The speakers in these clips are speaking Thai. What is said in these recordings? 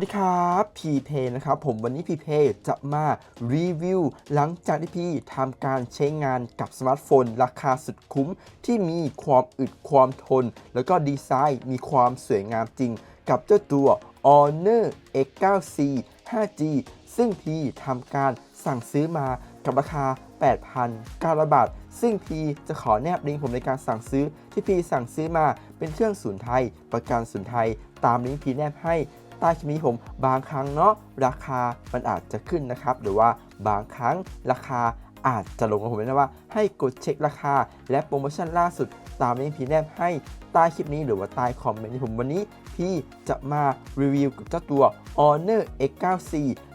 สวัสดีครับพีเพนะครับผมวันนี้พีเพจะมารีวิว หลังจากที่พี่ทำการใช้งานกับสมาร์ทโฟน ราคาสุดคุ้ม ที่มีความอึดความทน แล้วก็ดีไซน์มีความสวยงามจริง กับเจ้าตัว Honor X9C 5G ซึ่งพี่ทำการสั่งซื้อมากับราคา 8,900 บาท ซึ่งพีจะขอแนบลิงก์ผมในการสั่งซื้อที่พีสั่งซื้อมาเป็นเครื่องศูนย์ไทย ประกันศูนย์ไทย ตามลิงก์พีแนบให้ ใต้คลิปนี้ผมบางครั้งเนาะราคามันอาจจะขึ้นนะครับ หรือว่าบางครั้งราคาอาจจะลงกับผมนะว่าให้กดเช็คราคา และโปรโมชั่นล่าสุดตามลิงก์พีแนบให้ใต้คลิปนี้หรือว่าใต้คอมเมนต์ที่ผมวันนี้ พี่จะมารีวิวกับเจ้าตัว Honor X9C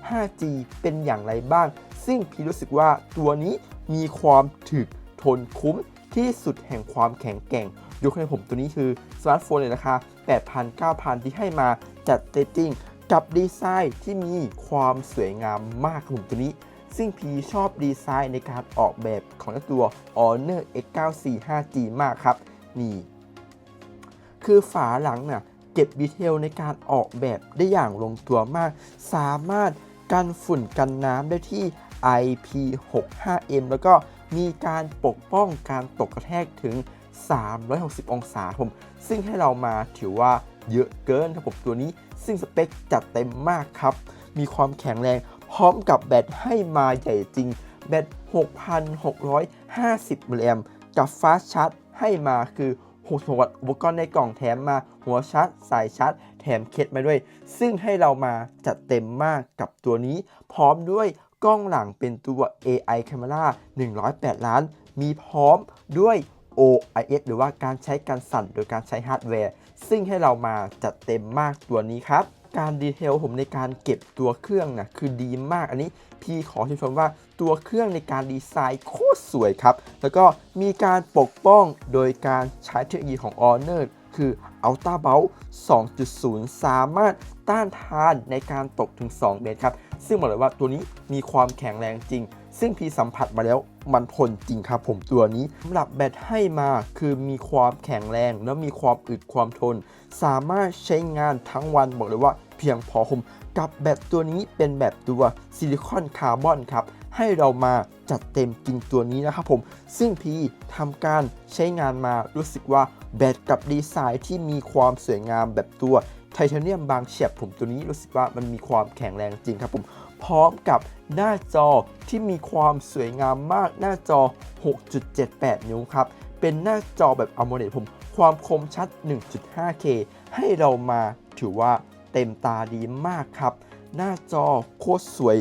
5G เป็นอย่างไรบ้าง ซึ่งพี่รู้สึกว่าตัวนี้มีความถึกทนคุ้มที่สุดแห่งความแข็งแกร่ง ยกให้ผมตัวนี้คือสมาร์ทโฟนในราคา 8,000 9,000 ที่ให้มาจัดเตตติ้งกับดีไซน์ที่มีความสวยงามมากครับผมตัวนี้ ซึ่งพีชอบดีไซน์ในการออกแบบของเจ้าตัว Honor X94 5G มากครับ นี่ คือฝาหลังน่ะเก็บดีเทลในการออกแบบได้อย่างลงตัวมาก สามารถกันฝุ่นกันน้ำได้ที่ IP65M แล้วก็มีการปกป้องการตกกระแทกถึง 360 องศาผม ซึ่งให้เรามาถือว่าเยอะเกินครับผมตัวนี้ ซึ่งสเปคจัดเต็มมากครับ มีความแข็งแรงพร้อมกับแบตให้มาใหญ่จริง แบต 6,650 มิลลิแอมกับฟาสชาร์จให้มาคือ66วัตต์อุปกรณ์ในกล่องแถมมาหัวชาร์จสายชาร์จแถมเคสมาด้วย ซึ่งให้เรามาจัดเต็มมากกับตัวนี้ พร้อมด้วยกล้องหลังเป็นตัว AI Camera 108 ล้าน มีพร้อมด้วย OIS หรือว่าการใช้การสั่นโดยการใช้ฮาร์ดแวร์ ซึ่งให้เรามาจัดเต็มมากตัวนี้ครับ การดีเทลผมในการเก็บตัวเครื่องนะคือดีมากอันนี้พี่ขอชื่นชมว่าตัวเครื่องในการดีไซน์โคตรสวยครับ แล้วก็มีการปกป้องโดยการใช้เทคโนโลยีของ Honor คือ Ultra b o u 2.0 สามารถต้านทานในการตกถึง 2 เมตรครับ ซึ่งบอกเลยว่าตัวนี้มีความแข็งแรงจริง ซึ่งพี่สัมผัสมาแล้วมันทนจริงครับผมตัวนี้สำหรับแบตให้มาคือมีความแข็งแรง และมีความอึดความทน สามารถใช้งานทั้งวันบอกเลยว่าเพียงพอผมกับแบตตัวนี้เป็นแบบตัวซิลิคอนคาร์บอนครับ ให้เรามาจัดเต็มจริงตัวนี้นะครับผมซึ่งพีทำการใช้งานมารู้สึกว่าแบตกับดีไซน์ที่มีความสวยงามแบบตัวไทเทเนียมบางเฉียบผมตัวนี้รู้สึกว่ามันมีความแข็งแรงจริงครับผมพร้อมกับหน้าจอที่มีความสวยงามมากหน้าจอ 6.78 นิ้วครับ เป็นหน้าจอแบบ AMOLED ผม ความคมชัด 1.5K ให้เรามาถือว่าเต็มตาดีมากครับ หน้าจอโคตรสวย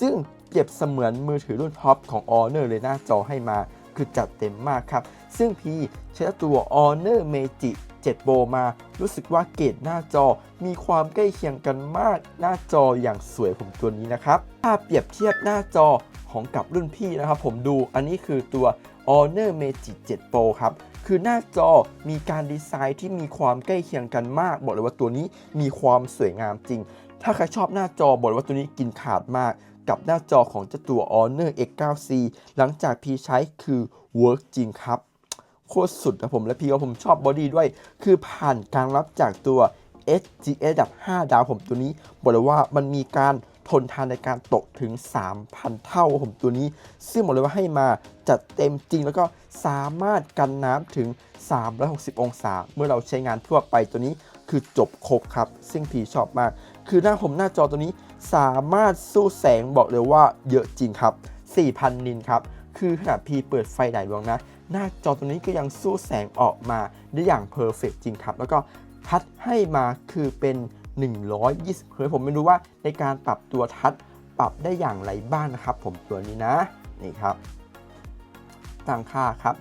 ซึ่ง เปรียบเสมือนมือถือรุ่นท็อปของ Honor เลยหน้าจอให้มาคือจัดเต็มมากครับ ซึ่งพี่ใช้ตัว Honor Magic 7 Pro มา รู้สึกว่าเกรดหน้าจอมีความใกล้เคียงกันมากหน้าจออย่างสวยผมตัวนี้นะครับ ถ้าเปรียบเทียบหน้าจอของกับรุ่นพี่นะครับผมดูอันนี้คือตัว Honor Magic 7 Pro ครับ คือหน้าจอมีการดีไซน์ที่มีความใกล้เคียงกันมาก บอกเลยว่าตัวนี้มีความสวยงามจริง ถ้าใครชอบหน้าจอบอกเลยว่าตัวนี้กินขาดมาก กับหน้าจอของเจ้าตัว Honor X9C หลังจากพี่ใช้คือ work จริงครับ โคตรสุดนะผมและพี่ว่าผมชอบบอดี้ด้วย คือผ่านการรับจากตัว SGS ดับ 5 ดาวผมตัวนี้ บอกเลยว่ามันมีการทนทานในการตกถึง 3,000 เท่าผมตัวนี้ ซึ่งบอกเลยว่าให้มาจัดเต็มจริงแล้วก็สามารถกันน้ำถึง 360 องศา เมื่อเราใช้งานทั่วไปตัวนี้คือจบครบครับ ซึ่งพี่ชอบมาก คือหน้าผมหน้าจอตัวนี้ สามารถสู้แสงบอกเลยว่าเยอะจริงครับ 4,000 นินครับ คือขนาดพี่เปิดไฟหลายดวงนะ หน้าจอตัวนี้ก็ยังสู้แสงออกมาได้อย่างเพอร์เฟกจริงครับ แล้วก็ทัชให้มาคือเป็น 120เฮิร์ผมไม่รู้ว่าในการปรับตัวทัชปรับได้อย่างไรบ้างนะครับ ผมตัวนี้นะ นี่ครับ ตั้งค่าครับ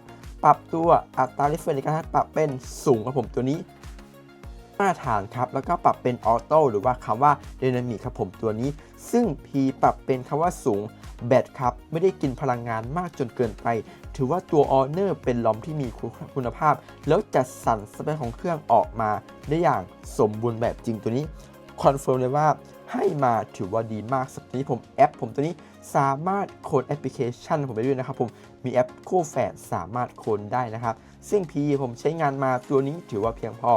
ปรับตัวอัตราเรฟเฟรนในการปรับเป็นสูงครับผมตัวนี้ มาตรฐานครับแล้วก็ปรับเป็นออโต้หรือว่าคำว่า d y นามิกครับผมตัวนี้ ซึ่ง P ปรับเป็นคำว่าสูงแบตครับไม่ได้กินพลังงานมากจนเกินไป ถือว่าตัว Honor เป็นลอมที่มีคุณภาพ แล้วจัดสรรสเปคของเครื่องออกมาได้อย่างสมบูรณ์แบบจริงตัวนี้คอนเฟิร์มเลยว่าให้มาถือว่าดีมากสักนี้ผมแอปผมตัวนี้ สามารถโคดแอปพลิเคชันผมไปด้วยนะครับผมมีแอปคู่แฝดสามารถโคดได้นะครับ ซึ่งพีผมใช้งานมาตัวนี้ถือว่าเพียงพอ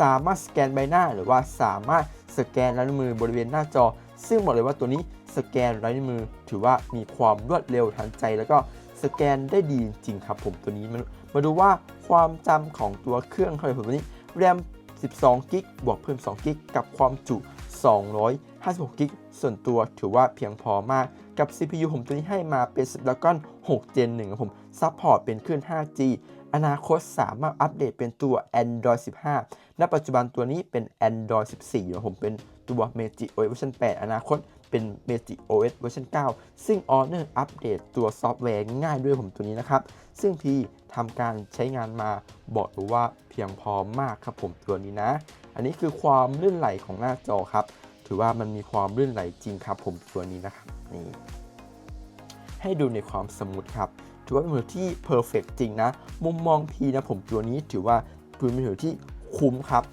สามารถสแกนใบหน้าหรือว่าสามารถสแกนลายนิ้วมือบริเวณหน้าจอ ซึ่งบอกเลยว่าตัวนี้สแกนลายนิ้วมือ ถือว่ามีความรวดเร็วทันใจ แล้วก็สแกนได้ดีจริงครับผมตัวนี้มามาดูว่าความจำของตัวเครื่องเขาเลยผมตัวนี้แรม 12 กิกบวกเพิ่ม 2 กิกกับความจุ 256กิกส่วนตัวถือว่าเพียงพอมากกับ CPU ผมตัวนี้ให้มาเป็น Snapdragon 6 Gen 1ครับผมซัพพอร์ตเป็นคลื่น 5G อนาคตสามารถอัปเดตเป็นตัว Android 15 ณ ปัจจุบันตัวนี้เป็น Android 14ครับผมเป็นตัว Magic OS เวอร์ชัน8 อนาคตเป็น Magic OS เวอร์ชัน9 ซึ่ง Honor อัปเดตตัวซอฟต์แวร์ง่ายด้วยผมตัวนี้นะครับ ซึ่งพี่ทำการใช้งานมาบอกเลยว่าเพียงพอมากครับผมตัวนี้นะ อันนี้คือความลื่นไหลของหน้าจอครับ ถือว่ามันมีความลื่นไหลจริงครับ ผมตัวนี้นะครับนี่ให้ดูในความสมูทครับถือว่าเป็นมือที่เพอร์เฟกจริงนะ มุมมองพีนะผมตัวนี้ถือว่าเป็นมือที่คุ้มครับ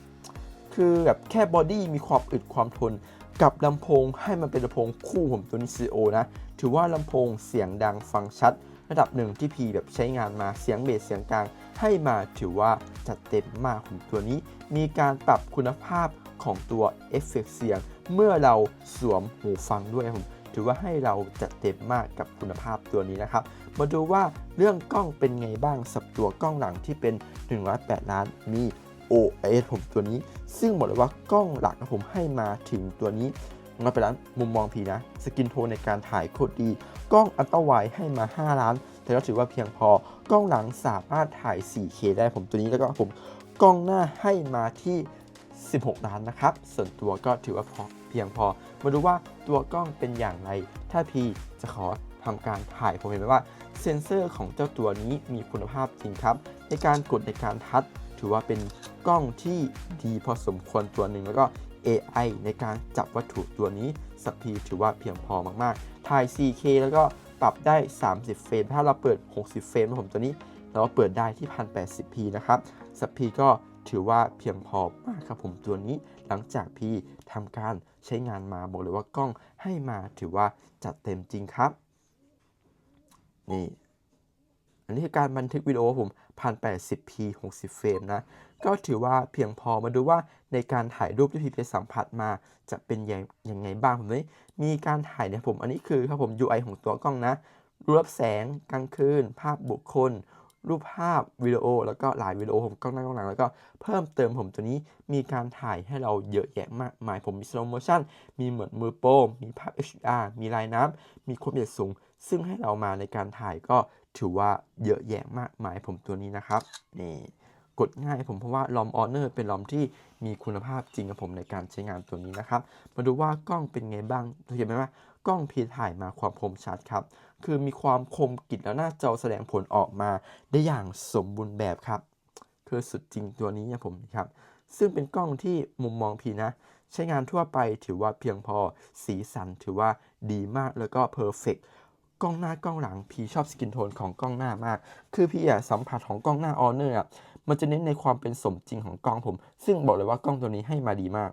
คือแบบแค่บอดี้มีความอึดความทนกับลำโพงให้มันเป็นลำโพงคู่ผมตัวนี้ CO นะ ถือว่าลำโพงเสียงดังฟังชัด ระดับหนึ่งที่พีแบบใช้งานมาเสียงเบสเสียงกลาง ให้มาถือว่าจัดเต็มมากผมตัวนี้ มีการปรับคุณภาพของตัวเอฟเฟกเสียง เมื่อเราสวมหูฟังด้วยผมถือว่าให้เราจัดเต็มมากกับคุณภาพตัวนี้นะครับ มาดูว่าเรื่องกล้องเป็นไงบ้างสับตัวกล้องหลังที่เป็น 108 ล้านมี OIS ผมตัวนี้ ซึ่งบอกเลยว่ากล้องหลักนะผมให้มาถึงตัวนี้มาไปร้านมุมมองพีนะ สกินโทนในการถ่ายโคตรดี กล้องอัลตร้าไวให้มา 5 ล้าน แต่ก็ถือว่าเพียงพอกล้องหลังสามารถถ่าย 4K ได้ผมตัวนี้แล้วก็ผมกล้องหน้าให้มาที่ 16 ล้านนะครับ ส่วนตัวก็ถือว่าพอเพียงพอ มาดูว่าตัวกล้องเป็นอย่างไร ถ้าพีจะขอทำการถ่ายผมเห็นไหมว่าเซ็นเซอร์ของเจ้าตัวนี้มีคุณภาพจริงครับ ในการกดในการทัชถือว่าเป็นกล้องที่ดีพอสมควรตัวหนึ่งแล้วก็ AI ในการจับวัตถุตัวนี้สัพพีถือว่าเพียงพอมากๆ ถ่าย 4K แล้วก็ ปรับได้ 30 เฟรม ถ้าเราเปิด 60 เฟรมผมตัวนี้ เราเปิดได้ที่ 1080p นะครับสัพพีก็ถือว่าเพียงพอมากครับผมตัวนี้หลังจากพี่ทำการใช้งานมาบอกเลยว่ากล้องให้มาถือว่าจัดเต็มจริงครับ นี่ อันนี้คือการบันทึกวิดีโอผม 1080p 60เฟรมนะ ก็ถือว่าเพียงพอมาดูว่าในการถ่ายรูปที่พี่ไปสัมผัสมาจะเป็นยังยังไงบ้างผมนี้มีการถ่ายเนี่ยผม อันนี้คือครับผม UI ของตัวกล้องนะ รูปรับแสงกลางคืน ภาพบุคคล รูปภาพวิดีโอ แล้วก็หลายวิดีโอผมกล้องหน้ากล้องหลังแล้วก็เพิ่มเติมผมตัวนี้มีการถ่ายให้เราเยอะแยะมากมายผมมี slow motion มีเหมือนมือโป้มีภาพ HDR มีลายน้ำมีความละเอียดสูง ซึ่งให้เรามาในการถ่ายก็ถือว่าเยอะแยะมากมายผมตัวนี้นะครับนี่ กดง่ายผมเพราะว่าลอมออเนอร์เป็นลอมที่มีคุณภาพจริงกับผมในการใช้งานตัวนี้นะครับ มาดูว่ากล้องเป็นไงบ้างเห็นไหมว่ากล้องพีถ่ายมาความคมชัดครับ คือมีความคมกริบแล้วหน้าจอแสดงผลออกมาได้อย่างสมบูรณ์แบบครับ คือสุดจริงตัวนี้นี่ยผมครับ ซึ่งเป็นกล้องที่มุมมองพีนะ ใช้งานทั่วไปถือว่าเพียงพอสีสันถือว่าดีมากแล้วก็เพอร์เฟกกล้องหน้ากล้องหลังพีชอบสกินโทนของกล้องหน้ามาก คือพี่อะสัมผัสของกล้องหน้าออเนอร์ มันจะเน้นในความเป็นสมจริงของกล้องผม ซึ่งบอกเลยว่ากล้องตัวนี้ให้มาดีมาก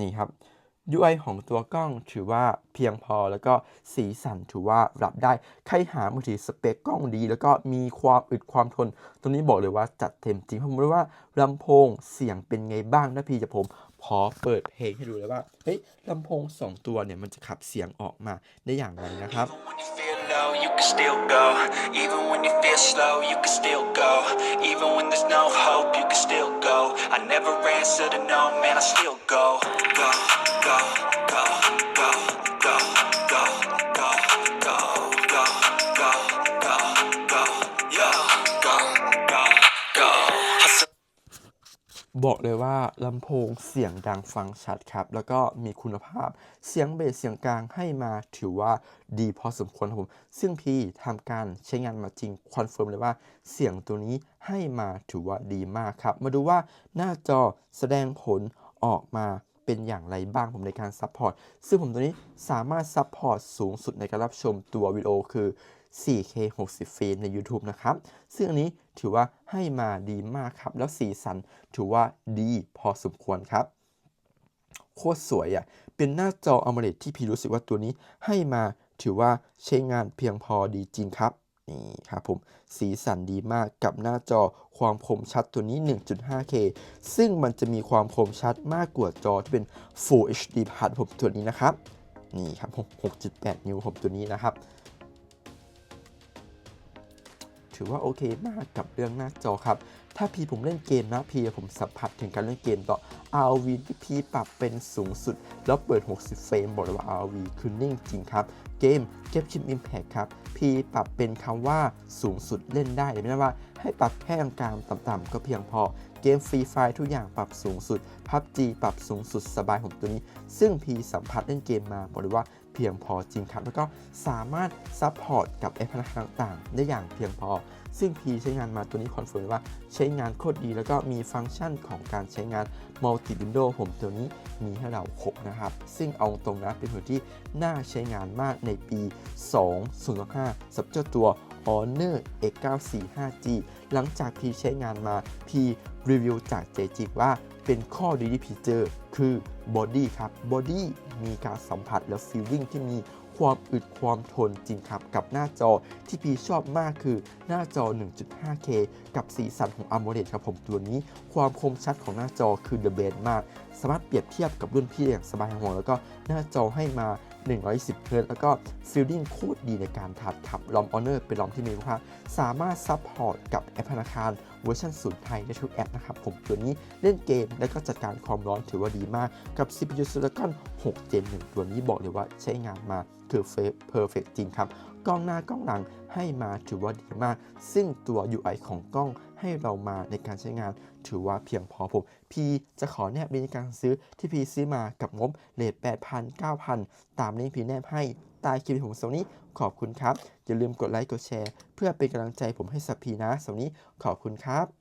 นี่ครับ UI ของตัวกล้องถือว่าเพียงพอแล้วก็สีสันถือว่ารับได้ ใครหามือถือสเปคกล้องดี แล้วก็มีความอึดความทน ตัวนี้บอกเลยว่าจัดเต็มจริงผมรู้ว่าลำโพงเสียงเป็นไงบ้างนะพี่จะผม ขอเปิดเพลงให้ดูเลยว่า เฮ้ยลำโพง 2 ตัวเนี่ยมันจะขับเสียงออกมาได้อย่างไรนะครับ Even when you feel low, you can still go. Even when you feel slow, you can still go. Even when there's no hope, you can still go. I never answer to no, man, I still go. Go, go, go, go, บอกเลยว่าลำโพงเสียงดังฟังชัดครับ แล้วก็มีคุณภาพเสียงเบสเสียงกลางให้มาถือว่าดีพอสมควรครับผม ซึ่งพี่ทำการใช้งานมาจริงคอนเฟิร์มเลยว่าเสียงตัวนี้ให้มาถือว่าดีมากครับ มาดูว่าหน้าจอแสดงผลออกมาเป็นอย่างไรบ้างผมในการซัพพอร์ต ซึ่งผมตัวนี้สามารถซัพพอร์ตสูงสุดในการรับชมตัววิดีโอคือ 4K 60 เฟรมใน YouTube นะครับ ซึ่งอันนี้ถือว่าให้มาดีมากครับ แล้วสีสันถือว่าดีพอสมควรครับ โคตรสวยอะ่ะ เป็นหน้าจอ AMOLED ที่พี่รู้สึกว่าตัวนี้ให้มาถือว่าใช้งานเพียงพอดีจริงครับนี่ครับผมสีสันดีมากกับหน้าจอความคมชัดตัวนี้ 1.5K ซึ่งมันจะมีความคมชัดมากกว่าจอที่เป็น Full HD Plus ผมตัวนี้นะครับ นี่ครับผม6.8 นิ้วผมตัวนี้นะครับ ถือว่าโอเคมากกับเรื่องหน้าจอครับ ถ้าพีผมเล่นเกมนะพีผมสัมผัสถึงการเล่นเกมต่อ RV ที่พีปรับเป็นสูงสุด แล้วเปิด 60 เฟรมบอกเลยว่า RV คือนิ่งจริงครับ เกมเก็บชิป Impact ครับพีปรับเป็นคำว่าสูงสุดเล่นได้ไม่ได้ว่าให้ปรับแค่กลางต่ำๆก็เพียงพอเกมฟรีไฟทุกอย่างปรับสูงสุด PUBG ปรับสูงสุดสบายผมตัวนี้ ซึ่งพีสัมผัสเล่นเกมมาบอกเลยว่า เพียงพอจริงครับ แล้วก็สามารถซัพพอร์ตกับแอปพลิเคชันต่างๆ ได้อย่างเพียงพอ ซึ่งพีใช้งานมาตัวนี้คอนเฟิร์มว่าใช้งานโคตรดี แล้วก็มีฟังก์ชันของการใช้งาน Multi Window ผมตัวนี้มีให้เราครบนะครับ ซึ่งเอาตรงนะเป็นหัวที่น่าใช้งานมากในปี 2025สับเจ้าตัว Honor X94 5G หลังจากพีใช้งานมาพีรีวิวจากเจจิกว่าเป็นข้อดีที่พีเจอคือบอดี้ครับบอดี้มีการสัมผัสและฟีลลิ่งที่มี ความอึดความทนจริงครับกับหน้าจอที่พีชอบมากคือหน้าจอ 1.5K กับสีสันของ AMOLED ครับผมตัวนี้ ความคมชัดของหน้าจอคือ The Best มาก สามารถเปรียบเทียบกับรุ่นพี่ได้อย่างสบายห่วแล้วก็หน้าจอให้มา 110เฮิรตแล้วก็ฟีลลิ่งโคตรดีในการถัดขับลอมออเนอร์เป็นลอมที่มีคุณภาพสามารถซัพพอร์ตกับแอปธนาคารเวอร์ชันศูนย์ไทยได้ทุกแอปนะครับผมตัวนี้เล่นเกมและก็จัดการความร้อนถือว่าดีมากกับ CPU Snapdragon 6 Gen 1 ตัวนี้บอกเลยว่าใช้งานมาคือเฟเพอร์เฟกจริงครับกล้องหน้ากล้องหลังให้มาถือว่าดีมาก ซึ่งตัว UI ของกล้องให้เรามาในการใช้งาน ถือว่าเพียงพอผมพีจะขอแนบลิงก์ในการซื้อที่พีซื้อมากับงบเลท8,000 9,000 ตามลิงก์พีแนบให้ ใต้คลิปของสวนี้ขอบคุณครับ อย่าลืมกดไลค์กดแชร์ เพื่อเป็นกำลังใจผมให้สัพพีนะสวนี้ขอบคุณครับ